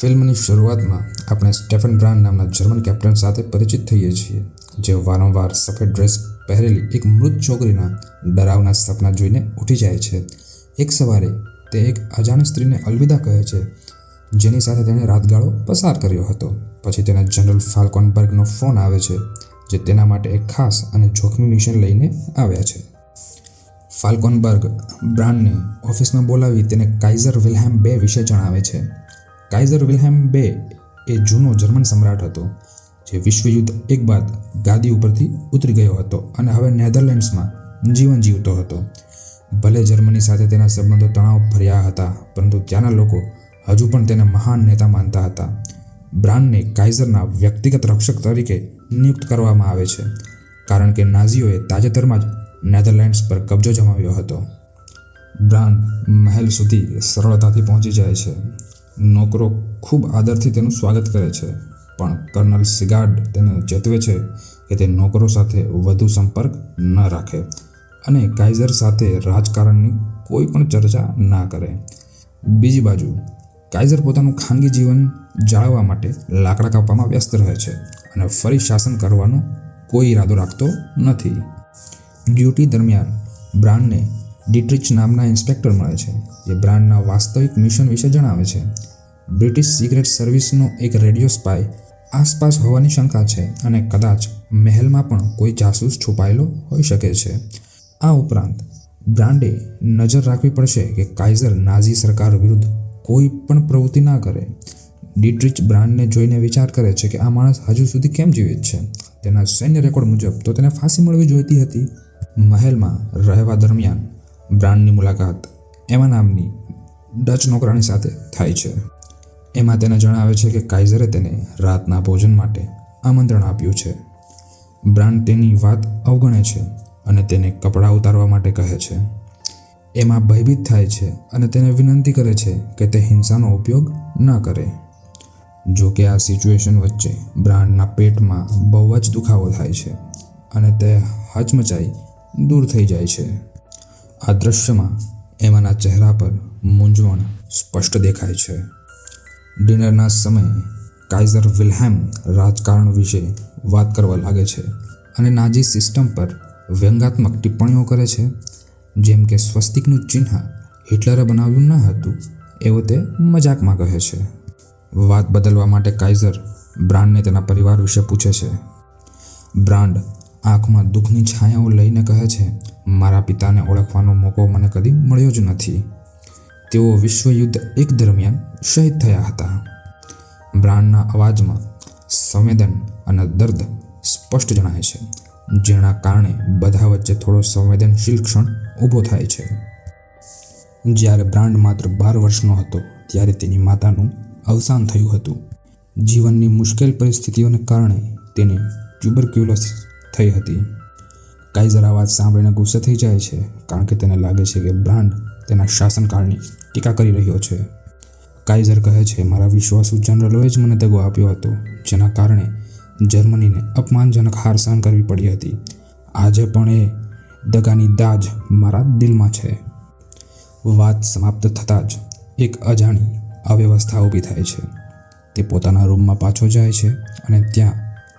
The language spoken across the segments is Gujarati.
ફિલ્મની શરૂઆતમાં આપણે સ્ટેફન બ્રાન્ડ નામના જર્મન કેપ્ટન સાથે પરિચિત થઈએ છીએ, જે વારંવાર સફેદ ડ્રેસ પહેરેલી એક મૃત છોકરીના ડરાવના સપના જોઈને ઉઠી જાય છે. એક સવારે તે એક અજાણી સ્ત્રીને અલવિદા કહે છે, જેની સાથે તેણે રાતગાળો પસાર કર્યો હતો. પછી તેના જનરલ ફાલ્કોનબર્ગનો ફોન આવે છે, જે તેના માટે એક ખાસ અને જોખમી મિશન લઈને આવ્યા છે. ફાલ્કોનબર્ગ બ્રાન્ડને ઓફિસમાં બોલાવી તેને કાઇઝર વિલ્હેમ બે વિશે જણાવે છે. કાઇઝર વિલ્હેમ બે એ જૂનો જર્મન સમ્રાટ હતો, જે વિશ્વયુદ્ધ એક બાદ ગાદી ઉપરથી ઉતરી ગયો હતો અને હવે નેધરલેન્ડ્સમાં જીવન જીવતો હતો. ભલે જર્મની સાથે તેના સંબંધો તણાવ ભર્યા હતા, પરંતુ ત્યાંના લોકો હજુ પણ તેને મહાન નેતા માનતા હતા. બ્રાન્ડને કાઇઝરના વ્યક્તિગત રક્ષક તરીકે નિયુક્ત કરવામાં આવે છે, કારણ કે નાઝીઓએ તાજેતરમાં જ નેધરલેન્ડ્સ પર કબજો જમાવ્યો હતો. બ્રાન્ડ મહેલ સુધી સરળતાથી પહોંચી જાય છે. નોકરો ખૂબ આદરથી તેનું સ્વાગત કરે છે. પણ કર્નલ સિગાર્ડ તેને ચેતવે છે કે તે નોકરો સાથે વધુ સંપર્ક ન રાખે અને કાઇઝર સાથે રાજકારણની કોઈ પણ ચર્ચા ના કરે. બીજી બાજુ કાઇઝર પોતાનું ખાનગી જીવન જાળવવા માટે લાકડા કાપવામાં વ્યસ્ત રહે છે અને ફરી શાસન કરવાનો કોઈ ઈરાદો રાખતો નથી. ડ્યુટી દરમિયાન બ્રાન્ડને ડિટ્રિચ નામના ઇન્સ્પેક્ટર મળે છે, જે બ્રાન્ડના વાસ્તવિક મિશન વિશે જણાવે છે. બ્રિટિશ સિક્રેટ સર્વિસનો એક રેડિયો સ્પાય આસપાસ હોવાની શંકા છે અને કદાચ મહેલમાં પણ કોઈ જાસૂસ છુપાયેલો હોઈ શકે છે. આ ઉપરાંત, બ્રાન્ડે નજર રાખવી પડશે કે કાઇઝર નાઝી સરકાર વિરુદ્ધ કોઈ પણ પ્રવૃત્તિ ના કરે. ડિટ્રિચ બ્રાન્ડને જોઈને વિચાર કરે છે કે આ માણસ હજુ સુધી કેમ જીવિત છે? તેના સૈન્ય રેકોર્ડ મુજબ તો તેને ફાંસી મળવી જોઈતી હતી. મહેલમાં રહેવા દરમિયાન બ્રાન્ડની મુલાકાત એમા નામની ડચ નોકરાણી સાથે થાય છે. એમાં તેને જણાવે છે કે કાઇઝરે તેને રાતના ભોજન માટે આમંત્રણ આપ્યું છે. બ્રાન્ડ તેની વાત અવગણે છે અને તેને કપડાં ઉતારવા માટે કહે છે. એમાં ભયભીત થાય છે અને તેને વિનંતી કરે છે કે તે હિંસાનો ઉપયોગ ન કરે. જો કે આ સિચ્યુએશન વચ્ચે બ્રાન્ડના પેટમાં બહુ જ દુખાવો થાય છે અને તે હચમચાઈ દૂર થઈ જાય છે. આ દૃશ્યમાં એમાંના ચહેરા પર મૂંઝવણ સ્પષ્ટ દેખાય છે. ડિનરના સમયે કાઇઝર વિલ્હેમ રાજકારણ વિશે વાત કરવા લાગે છે અને નાજી સિસ્ટમ પર વ્યંગાત્મક ટિપ્પણીઓ કરે છે. જેમ કે સ્વસ્તિકનું ચિહ્ન હિટલરે બનાવ્યું ન હતું એવું તે મજાકમાં કહે છે. વાત બદલવા માટે કાઇઝર બ્રાન્ડને તેના પરિવાર વિશે પૂછે છે. બ્રાન્ડ આંખમાં દુઃખની છાયાઓ લઈને કહે છે, મારા પિતાને ઓળખવાનો મોકો મને કદી મળ્યો જ નથી. તેઓ વિશ્વયુદ્ધ એક દરમિયાન શહીદ થયા હતા. બ્રાન્ડના અવાજમાં સંવેદન અને દર્દ સ્પષ્ટ જણાય છે, જેના કારણે બધા વચ્ચે થોડો સંવેદનશીલ ક્ષણ ઊભો થાય છે. જ્યારે બ્રાન્ડ માત્ર બાર વર્ષનો હતો, ત્યારે તેની માતાનું અવસાન થયું હતું. જીવનની મુશ્કેલ પરિસ્થિતિઓને કારણે તેને ટ્યુબરક્યુલોસિસ થઈ હતી. કાઇઝર આ વાત સાંભળીને ગુસ્સે થઈ જાય છે, કારણ કે તેને લાગે છે કે બ્રાન્ડ તેના શાસનકાળની ટીકા કરી રહ્યો છે. કાઇઝર કહે છે, મારા વિશ્વાસુ જનરલોએ જ મને દગો આપ્યો હતો, જેના કારણે જર્મનીને અપમાનજનક હાર સહન કરવી પડી હતી. આજે પણ એ દગાની દાજ મારા દિલમાં છે. વાત સમાપ્ત થતાં જ એક અજાણી અવ્યવસ્થા ઊભી થાય છે. તે પોતાના રૂમમાં પાછો જાય છે અને ત્યાં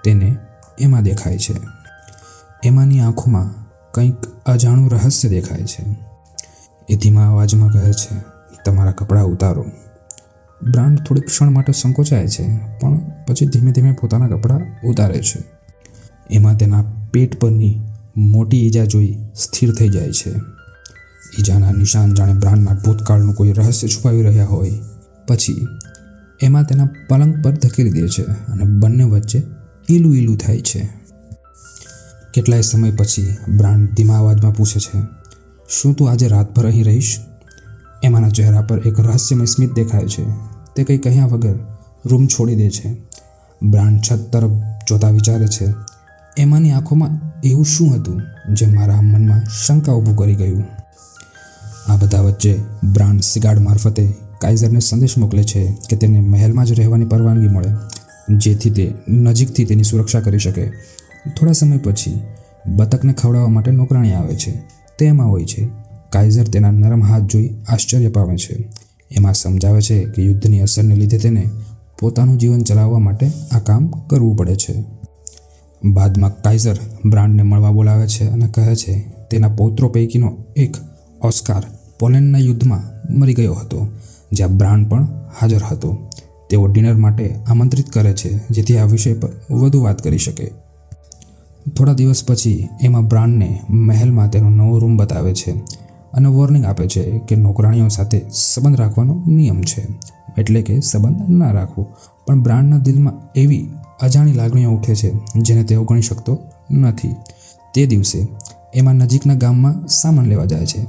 તેને એમાં દેખાય છે. એમાંની આંખોમાં કંઈક અજાણું રહસ્ય દેખાય છે. એ ધીમા અવાજમાં કહે છે, તમારા કપડાં ઉતારો. બ્રાન્ડ થોડીક ક્ષણ માટે સંકોચાય છે, પણ પછી ધીમે ધીમે પોતાના કપડાં ઉતારે છે. એમાં તેના પેટ પરની મોટી ઈજા જોઈ સ્થિર થઈ જાય છે. ઈજાના નિશાન જાણે બ્રાન્ડના ભૂતકાળનું કોઈ રહસ્ય છુપાવી રહ્યા હોય. પછી એમાં તેના પલંગ પર ધકેલી દે છે અને બંને વચ્ચે ઈલું ઈલું થાય છે. કેટલાય સમય પછી બ્રાન્ડ ધીમા અવાજમાં પૂછે છે, શું તું આજે રાતભર અહીં રહીશ? એમાંના ચહેરા પર એક રહસ્યમય સ્મિત દેખાય છે. તે કંઈ કહ્યા વગર રૂમ છોડી દે છે. બ્રાન્ડ છત તરફ જોતા વિચારે છે, એમાંની આંખોમાં એવું શું હતું જે મારા મનમાં શંકા ઊભું કરી ગયું? આ બધા વચ્ચે બ્રાન્ડ સિગાર્ડ મારફતે કાઇઝરને સંદેશ મોકલે છે કે તેને મહેલમાં જ રહેવાની પરવાનગી મળે, જેથી તે નજીકથી તેની સુરક્ષા કરી શકે. થોડા સમય પછી બતકને ખવડાવવા માટે નોકરાણી આવે છે. તેમાં હોય છે. કાઇઝર તેના નરમ હાથ જોઈ આશ્ચર્ય પામે છે. એમાં સમજાવે છે કે યુદ્ધની અસરને લીધે તેને પોતાનું જીવન ચલાવવા માટે આ કામ કરવું પડે છે. બાદમાં કાઇઝર બ્રાન્ડને મળવા બોલાવે છે અને કહે છે, તેના પૌત્રો પૈકીનો એક ઓસ્કાર પોલેન્ડના યુદ્ધમાં મરી ગયો હતો, જ્યાં બ્રાન્ડ પણ હાજર હતો. તેઓ ડિનર માટે આમંત્રિત કરે છે, જેથી આ વિષય પર વધુ વાત કરી શકે. થોડા દિવસ પછી એમાં બ્રાન્ડને મહેલમાં તેનો નવો રૂમ બતાવે છે અને વોર્નિંગ આપે છે કે નોકરાણીઓ સાથે સંબંધ રાખવાનો નિયમ છે. એટલે કે સંબંધ ના રાખવો. પણ બ્રાન્ડના દિલમાં એવી અજાણી લાગણીઓ ઉઠે છે જેને તેઓ ગણી શકતો નથી. તે દિવસે એમાં નજીકના ગામમાં સામાન લેવા જાય છે.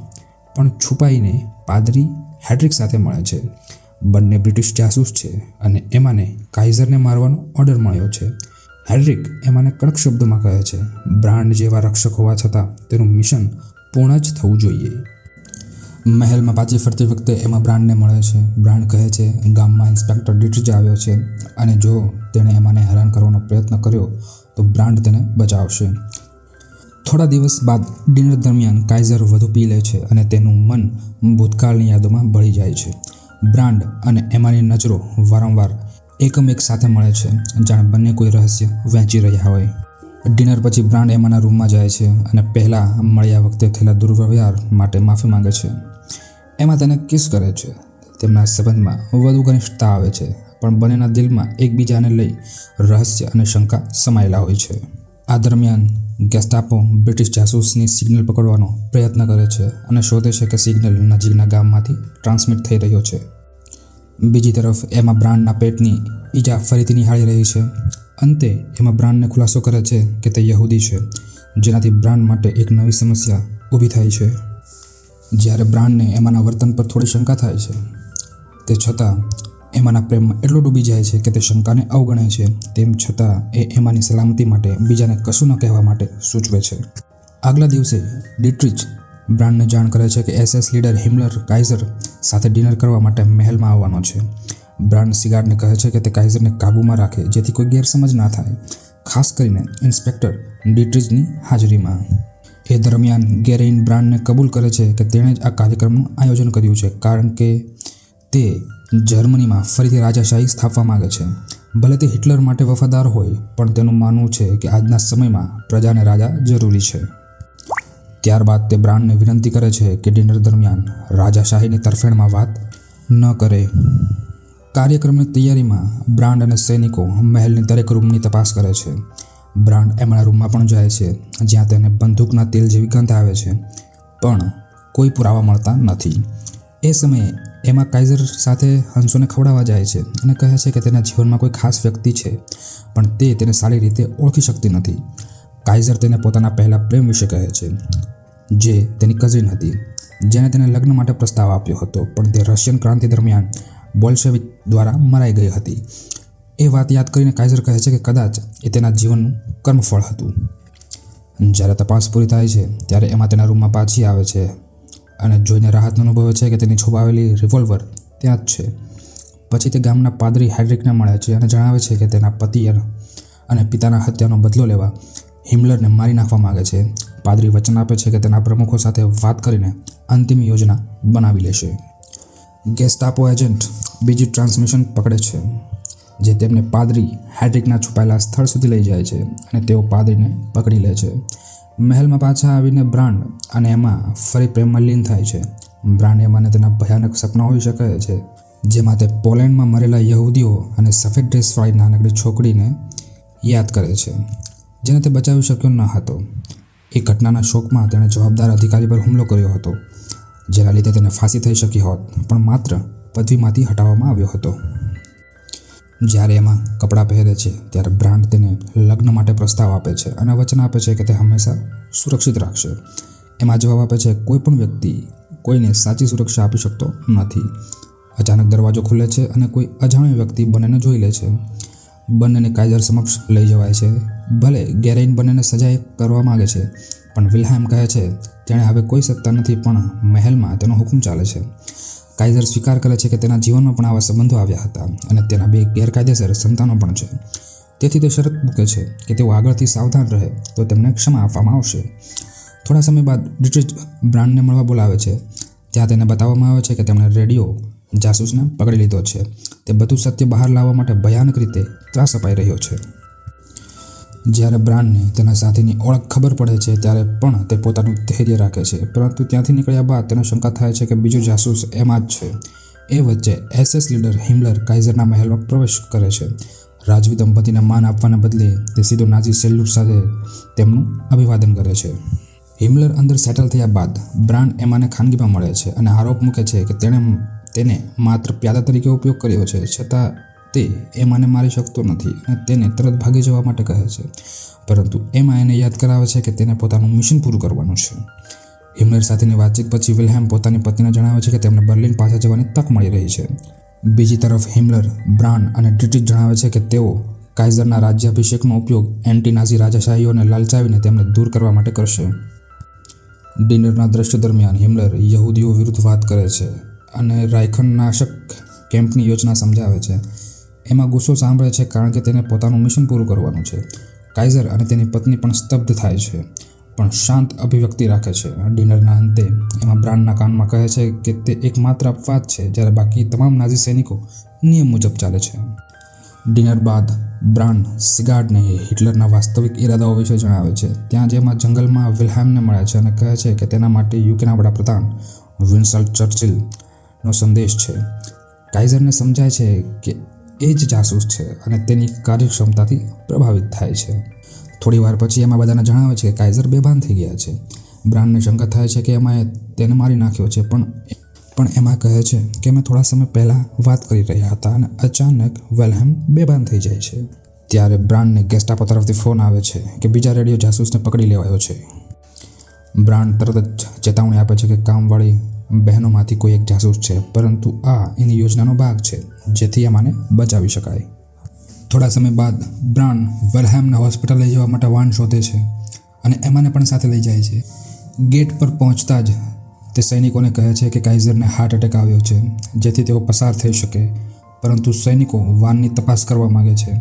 પણ છુપાઈને પાદરી હેડ્રિક સાથે મળે છે. બંને બ્રિટિશ જાસૂસ છે અને એમાને કાઇઝરને મારવાનો ઓર્ડર મળ્યો છે. હેડ્રિક મને કડક શબ્દોમાં કહે છે, બ્રાન્ડ જેવા રક્ષક હોવા છતાં તેનું મિશન પૂર્ણ જ થવું જોઈએ. મહેલમાં પાછી ફરતી વખતે એમાં બ્રાન્ડને મળે છે. બ્રાન્ડ કહે છે, ગામમાં ઇન્સ્પેક્ટર ડિટ્રીજ આવ્યો છે. અને જો તેણે એમાંને હેરાન કરવાનો પ્રયત્ન કર્યો, તો બ્રાન્ડ તેને બચાવશે. થોડા દિવસ બાદ ડિનર દરમિયાન કાઇઝર વધુ પી લે છે અને તેનું મન ભૂતકાળની યાદોમાં ભળી જાય છે. બ્રાન્ડ અને એમાંની નજરો વારંવાર એકમ એક સાથે મળે છે, જાણે બંને કોઈ રહસ્ય વહેંચી રહ્યા હોય. ડિનર પછી બ્રાન્ડ એમાંના રૂમમાં જાય છે અને પહેલાં મળ્યા વખતે થયેલા દુર્વ્યવહાર માટે માફી માંગે છે. એમાં તેને કિસ કરે છે. તેમના સંબંધમાં વધુ ઘનિષ્ઠતા આવે છે, પણ બંનેના દિલમાં એકબીજાને લઈ રહસ્ય અને શંકા સમાયેલા હોય છે. આ દરમિયાન ગેસ્ટાપો બ્રિટિશ જાસૂસની સિગ્નલ પકડવાનો પ્રયત્ન કરે છે અને શોધે છે કે સિગ્નલ નજીકના ગામમાંથી ટ્રાન્સમિટ થઈ રહ્યો છે. બીજી તરફ એમાં બ્રાન્ડના પેટની ઈજા ફરીથી નિહાળી રહી છે. અંતે એમાં બ્રાન્ડને ખુલાસો કરે છે કે તે યહૂદી છે, જેનાથી બ્રાન્ડ માટે એક નવી સમસ્યા ઊભી થાય છે. જ્યારે બ્રાન્ડને એમાંના વર્તન પર થોડી શંકા થાય છે, તે છતાં એમાંના પ્રેમમાં એટલો ડૂબી જાય છે કે તે શંકાને અવગણે છે, તેમ છતાં એ એમાંની સલામતી માટે બીજાને કશું ન કહેવા માટે સૂચવે છે. આગલા દિવસે ડિટ્રિચ બ્રાન્ડને જાણ કરે છે કે એસએસ લીડર હિમલર કાઇઝર સાથે ડિનર કરવા માટે મહેલમાં આવવાનો છે. બ્રાન્ડ સિગાર્ડને કહે છે કે તે કાઇઝરને કાબૂમાં રાખે, જેથી કોઈ ગેરસમજ ના થાય, ખાસ કરીને ઇન્સ્પેક્ટર ડિટ્રીજની હાજરીમાં. એ દરમિયાન ગેરેઇન બ્રાન્ડને કબૂલ કરે છે કે તેણે જ આ કાર્યક્રમનું આયોજન કર્યું છે, કારણ કે તે જર્મનીમાં ફરીથી રાજાશાહી સ્થાપવા માગે છે. ભલે તે હિટલર માટે વફાદાર હોય, પણ તેનું માનવું છે કે આજના સમયમાં પ્રજાને રાજા જરૂરી છે. ત્યારબાદ તે બ્રાન્ડને વિનંતી કરે છે કે ડિનર દરમિયાન રાજાશાહીની તરફેણમાં વાત ન કરે. કાર્યક્રમની તૈયારીમાં બ્રાન્ડ અને સૈનિકો મહેલની દરેક રૂમની તપાસ કરે છે. બ્રાન્ડ એમના રૂમમાં પણ જાય છે, જ્યાં તેને બંદૂકના તેલ જેવી ગંધ આવે છે, પણ કોઈ પુરાવા મળતા નથી. એ સમયે એમાં કાઇઝર સાથે હંસોને ખવડાવવા જાય છે અને કહે છે કે તેના જીવનમાં કોઈ ખાસ વ્યક્તિ છે, પણ તે તેને સારી રીતે ઓળખી શકતી નથી. કાઇઝર તેને પોતાના પહેલા પ્રેમ વિશે કહે છે. જે તેની કઝિન હતી, જેણે તેને લગ્ન માટે પ્રસ્તાવ આપ્યો હતો, પણ તે રશિયન ક્રાંતિ દરમિયાન બોલ્શેવિક દ્વારા મરાઈ ગઈ હતી. એ વાત યાદ કરીને કાઇઝર કહે છે કે કદાચ એ તેના જીવનનું કર્મફળ હતું. જ્યારે તપાસ પૂરી થાય છે, ત્યારે એમાં તેના રૂમમાં પાછી આવે છે અને જોઈને રાહત અનુભવે છે કે તેની છુપાવેલી રિવોલ્વર ત્યાં જ છે. પછી તે ગામના પાદરી હેડ્રિકને મળે છે અને જણાવે છે કે તેના પતિ અને પિતાના હત્યાનો બદલો લેવા હિમલરને મારી નાખવા માગે છે. પાદરી વચન આપે છે કે તેના પ્રમુખો સાથે વાત કરીને અંતિમ યોજના બનાવી લેશે. ગેસ્ટાપો એજન્ટ બીજી ટ્રાન્સમિશન પકડે છે, જે તેમને પાદરી હેડ્રિકના છુપાયેલા સ્થળ સુધી લઈ જાય છે અને તેઓ પાદરીને પકડી લે છે. મહેલમાં પાછા આવીને બ્રાન્ડ અને એમાં ફરી પ્રેમમાં થાય છે. બ્રાન્ડ એમાંને તેના ભયાનક સપના હોઈ શકે છે, જેમાં તે પોલેન્ડમાં મરેલા યહૂદીઓ અને સફેદ ડ્રેસવાળી નાનકડી છોકરીને યાદ કરે છે, જેને તે બચાવી શક્યો ન હતો. એ ઘટનાના શોકમાં તેણે જવાબદાર અધિકારી પર હુમલો કર્યો હતો, જેના લીધે તેને ફાંસી થઈ શકી હોત, પણ માત્ર પદવીમાંથી હટાવવામાં આવ્યો હતો. જ્યારે એમાં કપડાં પહેરે છે, ત્યારે બ્રાન્ડ તેને લગ્ન માટે પ્રસ્તાવ આપે છે અને વચન આપે છે કે તે હંમેશા સુરક્ષિત રાખશે. એમાં જવાબ આપે છે, કોઈ પણ વ્યક્તિ કોઈને સાચી સુરક્ષા આપી શકતો નથી. અચાનક દરવાજો ખુલે છે અને કોઈ અજાણ્યો વ્યક્તિ બંનેને જોઈ લે છે. બંનેને કાયદર સમક્ષ લઈ જવાય છે. ભલે ગેરેઇન બંનેને સજાએ કરવા માગે છે, પણ વિલ્હેમ કહે છે, તેણે હવે કોઈ સત્તા નથી, પણ મહેલમાં તેનો હુકમ ચાલે છે. કાયઝર સ્વીકાર કરે છે કે તેના જીવનમાં પણ આવા સંબંધો આવ્યા હતા અને તેના બે ગેરકાયદેસર સંતાનો પણ છે. તેથી તે શરત મૂકે છે કે તેઓ આગળથી સાવધાન રહે, તો તેમને ક્ષમા આપવામાં આવશે. થોડા સમય બાદ બ્રિટિશ બ્રાન્ડને મળવા બોલાવે છે. ત્યાં તેને બતાવવામાં આવે છે કે તેમણે રેડિયો જાસૂસને પકડી લીધો છે. તે બધું સત્ય બહાર લાવવા માટે ભયાનક રીતે ત્રાસ અપાઈ રહ્યો છે. જ્યારે બ્રાન્ડને તેના સાથીની ઓળખ ખબર પડે છે, ત્યારે પણ તે પોતાનું ધૈર્ય રાખે છે. પરંતુ ત્યાંથી નીકળ્યા બાદ તેને શંકા થાય છે કે બીજો જાસૂસ એમાં જ છે. એ વચ્ચે એસએસ લીડર હિમલર કાઇઝરના મહેલમાં પ્રવેશ કરે છે. રાજવી દંપતીને માન આપવાના બદલે તે સીધો નાઝી સેલ્યુટ સાથે તેમનું અભિવાદન કરે છે. હિમલર અંદર સેટલ થયા બાદ બ્રાન્ડ એમાને ખાનગીમાં મળે છે અને આરોપ મૂકે છે કે તેણે તેને માત્ર પ્યાદા તરીકે ઉપયોગ કર્યો છે. છતાં તે એમાને મારી શકતો નથી અને તેને તરત ભાગી જવા માટે કહે છે. પરંતુ એમાં એને યાદ કરાવે છે કે તેને પોતાનું મિશન પૂરું કરવાનું છે. હિમલર સાથેની વાતચીત પછી વિલ્હેમ પોતાની પત્નીને જણાવે છે કે તેમને બર્લિન પાછા જવાની તક મળી રહી છે. બીજી તરફ હિમલર બ્રાન્ડ અને ડિટ્રિક જણાવે છે કે તેઓ કાયઝરના રાજ્યાભિષેકનો ઉપયોગ એન્ટી રાજાશાહીઓને લાલચાવીને તેમને દૂર કરવા માટે કરશે. ડિનરના દ્રશ્ય દરમિયાન હિમલર યહૂદીઓ વિરુદ્ધ વાત કરે છે અને રાયખન નાશક કેમ્પની યોજના સમજાવે છે. એમાં ગુસ્સો સાંભળે છે કારણ કે તેને પોતાનું મિશન પૂરું કરવાનું છે. કાઇઝર અને તેની પત્ની પણ સ્તબ્ધ થાય છે, પણ શાંત અભિવ્યક્તિ રાખે છે. ડિનરના અંતે એમાં બ્રાન્ડના કાનમાં કહે છે કે તે એકમાત્ર અપવાદ છે, જ્યારે બાકી તમામ નાઝી સૈનિકો નિયમ મુજબ ચાલે છે. ડિનર બાદ બ્રાન્ડ સિગાર્ડને હિટલરના વાસ્તવિક ઈરાદાઓ વિશે જણાવે છે. ત્યાં જેમાં જંગલમાં વિલ્હેમને મળે છે અને કહે છે કે તેના માટે યુકેના વડાપ્રધાન વિન્સલ ચર્ચિલનો સંદેશ છે. કાઇઝરને સમજાય છે કે એ જ જાસૂસ છે અને તેની કાર્યક્ષમતાથી પ્રભાવિત થાય છે. થોડી વાર પછી એમાં બધાને જણાવે છે કે કાઇઝર બેભાન થઈ ગયા છે. બ્રાન્ડને શંકા થાય છે કે એમાં તેને મારી નાખ્યો છે, પણ પણ એમાં કહે છે કે અમે થોડા સમય પહેલાં વાત કરી રહ્યા હતા અને અચાનક વેલહેમ બેભાન થઈ જાય છે. ત્યારે બ્રાન્ડને ગેસ્ટાપો તરફથી ફોન આવે છે કે બીજા રેડિયો જાસૂસને પકડી લેવાયો છે. બ્રાન્ડ તરત જ ચેતવણી આપે છે કે કામવાળી બહેનોમાંથી કોઈ એક જાસૂસ છે, પરંતુ આ એની યોજનાનો ભાગ છે, જેથી એમાંને બચાવી શકાય. થોડા સમય બાદ બ્રાન્ડ વેલહેમને હોસ્પિટલ લઈ જવા માટે વાન શોધે છે અને એમાંને પણ સાથે લઈ જાય છે. ગેટ પર પહોંચતા જ તે સૈનિકોને કહે છે કે કાઇઝરને હાર્ટ એટેક આવ્યો છે, જેથી તેઓ પસાર થઈ શકે, પરંતુ સૈનિકો વાનની તપાસ કરવા માગે છે.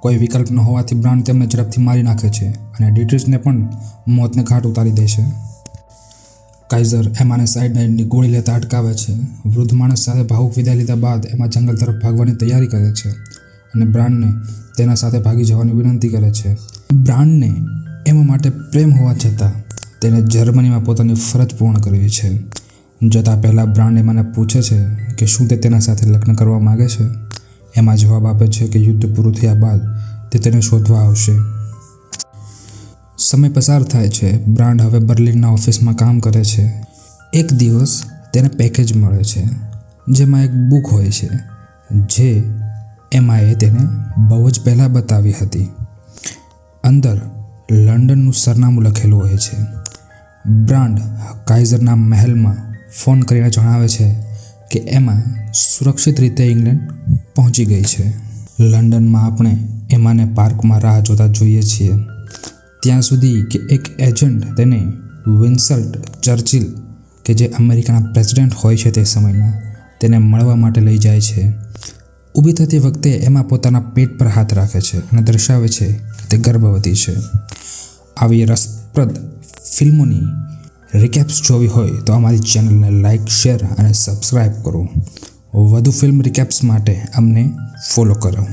કોઈ વિકલ્પ ન હોવાથી બ્રાન્ડ તેમને ઝડપથી મારી નાખે છે અને ડિટ્રિચને પણ મોતને ઘાટ ઉતારી દે છે. કાઇઝર એમાને સાઇડ નાઇટની ગોળી લેતા અટકાવે છે. વૃદ્ધ માણસ સાથે ભાવુક વિદાય લીધા બાદ એમાં જંગલ તરફ ભાગવાની તૈયારી કરે છે અને બ્રાન્ડને તેના સાથે ભાગી જવાની વિનંતી કરે છે. બ્રાન્ડને એમાં માટે પ્રેમ હોવા છતાં તેણે જર્મનીમાં પોતાની ફરજ પૂર્ણ કરવી છે. જતાં પહેલાં બ્રાન્ડ એમાંને પૂછે છે કે શું તે તેના સાથે લગ્ન કરવા માગે છે. એમાં જવાબ આપે છે કે યુદ્ધ પૂરું થયા બાદ તે તેને શોધવા આવશે. સમય પસાર થાય છે. બ્રાન્ડ હવે બર્લિનના ઓફિસમાં કામ કરે છે. એક દિવસ તેને પેકેજ મળે છે, જેમાં એક બુક હોય છે, જે એમાં એ તેને બહુ જ પહેલાં બતાવી હતી. અંદર લંડનનું સરનામું લખેલું હોય છે. બ્રાન્ડ કાઇઝરના મહેલમાં ફોન કરીને જણાવે છે કે એમાં સુરક્ષિત રીતે ઇંગ્લેન્ડ પહોંચી ગઈ છે. લંડનમાં આપણે એમાંને પાર્કમાં રાહ જોતા જોઈએ છીએ. ત્યાં સુધી કે એક એજન્ટ તેને વિન્સલ્ટ ચર્ચિલ, કે જે અમેરિકાના પ્રેસિડેન્ટ હોય છે તે સમયના તેને મળવા માટે લઈ જાય છે. ઊભી થતી વખતે એમાં પોતાના પેટ પર હાથ રાખે છે અને દર્શાવે છે કે તે ગર્ભવતી છે. આવી રસપ્રદ ફિલ્મોની રિકેપ્સ જોવી હોય તો અમારી ચેનલને લાઇક શેર અને સબસ્ક્રાઈબ કરો. વધુ ફિલ્મ રિકેપ્સ માટે અમને ફોલો કરો.